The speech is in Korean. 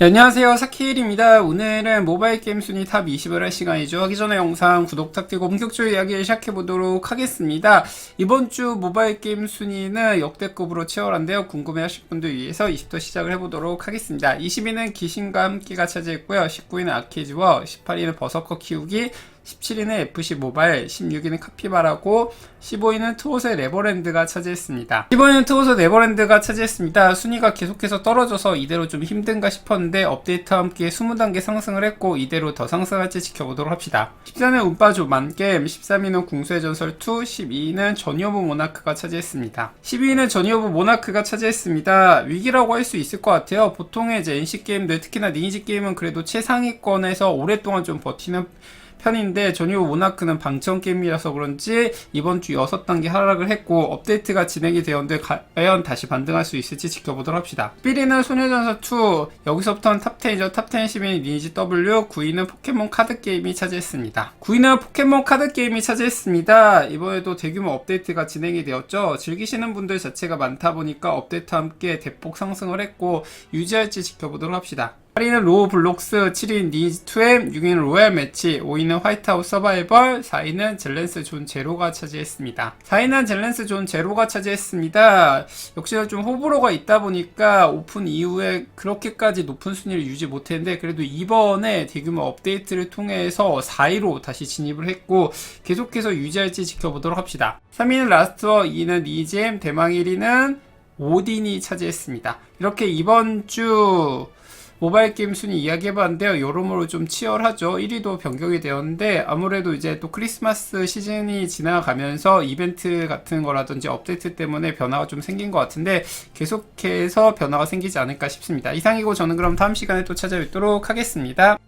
네, 안녕하세요. 사키일입니다. 오늘은 모바일 게임 순위 탑 20을 할 시간이죠. 하기 전에 영상 구독 부탁드리고 본격적으로 이야기를 시작해 보도록 하겠습니다. 이번 주 모바일 게임 순위는 역대급으로 치열한데요. 궁금해 하실 분들 위해서 20도 시작을 해보도록 하겠습니다. 20위는 귀신과 함께가 차지했고요. 19위는 아키즈워 18위는 버서커 키우기 17위는 FC 모바일, 16위는 카피바라고 15위는 트롯의 네버랜드가 차지했습니다. 15위는 트롯의 네버랜드가 차지했습니다. 순위가 계속해서 떨어져서 이대로 좀 힘든가 싶었는데 업데이트와 함께 20단계 상승을 했고 이대로 더 상승할지 지켜보도록 합시다. 14위는 운빠조 만겜, 13위는 궁수의 전설 2, 12위는 전이오브 모나크가 차지했습니다. 12위는 전이오브 모나크가 차지했습니다. 위기라고 할 수 있을 것 같아요. 보통의 이제 NC 게임들 특히나 니니지 게임은 그래도 최상위권에서 오랫동안 좀 버티는 편인데 전유 모나크는 방청 게임이라서 그런지 이번 주 6단계 하락을 했고 업데이트가 진행이 되었는데 과연 다시 반등할 수 있을지 지켜보도록 합시다. 1위는 소녀전서 2 여기서부터는 탑10이죠. 탑10 10위는 리니지 W 9위는 포켓몬 카드 게임이 차지했습니다. 9위는 포켓몬 카드 게임이 차지했습니다. 이번에도 대규모 업데이트가 진행이 되었죠. 즐기시는 분들 자체가 많다 보니까 업데이트와 함께 대폭 상승을 했고 유지할지 지켜보도록 합시다. 8위는 로우 블록스, 7위는 니즈 2M, 6위는 로얄 매치, 5위는 화이트하우스 서바이벌, 4위는 젤렌스 존 제로가 차지했습니다. 4위는 젤렌스 존 제로가 차지했습니다. 역시나 좀 호불호가 있다 보니까 오픈 이후에 그렇게까지 높은 순위를 유지 못했는데 그래도 이번에 대규모 업데이트를 통해서 4위로 다시 진입을 했고 계속해서 유지할지 지켜보도록 합시다. 3위는 라스트워, 2위는 니즈M, 대망 1위는 오딘이 차지했습니다. 이렇게 이번 주 모바일 게임 순위 이야기해봤는데요. 여러모로 좀 치열하죠. 1위도 변경이 되었는데 아무래도 이제 또 크리스마스 시즌이 지나가면서 이벤트 같은 거라든지 업데이트 때문에 변화가 좀 생긴 것 같은데 계속해서 변화가 생기지 않을까 싶습니다. 이상이고 저는 그럼 다음 시간에 또 찾아뵙도록 하겠습니다.